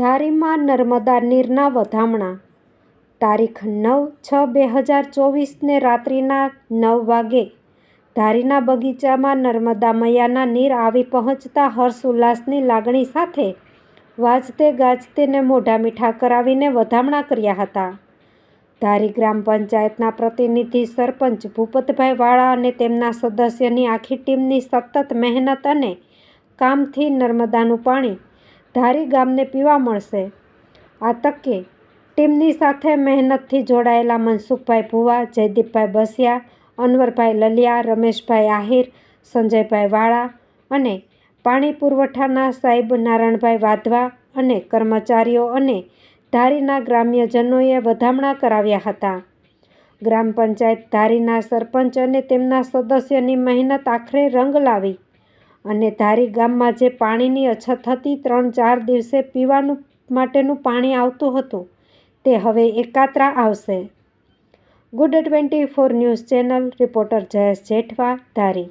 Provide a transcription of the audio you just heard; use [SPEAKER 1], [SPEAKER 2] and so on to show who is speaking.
[SPEAKER 1] ધારીમાં નર્મદા નીરના વધામણા. તારીખ નવ છ બે હજાર ચોવીસને રાત્રિના નવ વાગે ધારીના બગીચામાં નર્મદા મૈયાના નીર આવી પહોંચતા હર્ષ ઉલ્લાસની લાગણી સાથે વાજતે ગાજતેને મોઢા મીઠા કરાવીને વધામણા કર્યા હતા. ધારી ગ્રામ પંચાયતના પ્રતિનિધિ સરપંચ ભૂપતભાઈ વાળા અને તેમના સદસ્યની આખી ટીમની સતત મહેનત અને કામથી નર્મદાનું પાણી ધારી ગામને પીવા મળશે. આ તકે ટીમની સાથે મહેનતથી જોડાયેલા મનસુખભાઈ ભુવા, જયદીપભાઈ બસિયા, અનવરભાઈ લલિયા, રમેશભાઈ આહિર, સંજયભાઈ વાળા અને પાણી પુરવઠાના સાહેબ નારાયણભાઈ વાધવા અને કર્મચારીઓ અને ધારીના ગ્રામ્યજનોએ વધામણા કરાવ્યા હતા. ગ્રામ પંચાયત ધારીના સરપંચ અને તેમના સદસ્યની મહેનત આખરે રંગ લાવી અને ધારી ગામમાં જે પાણીની અછત હતી, ત્રણ ચાર દિવસે પીવાનું માટેનું પાણી આવતું હતું, તે હવે એકાત્રા આવશે. Good twenty four news channel, reporter Jayesh Jethwa, Dhari.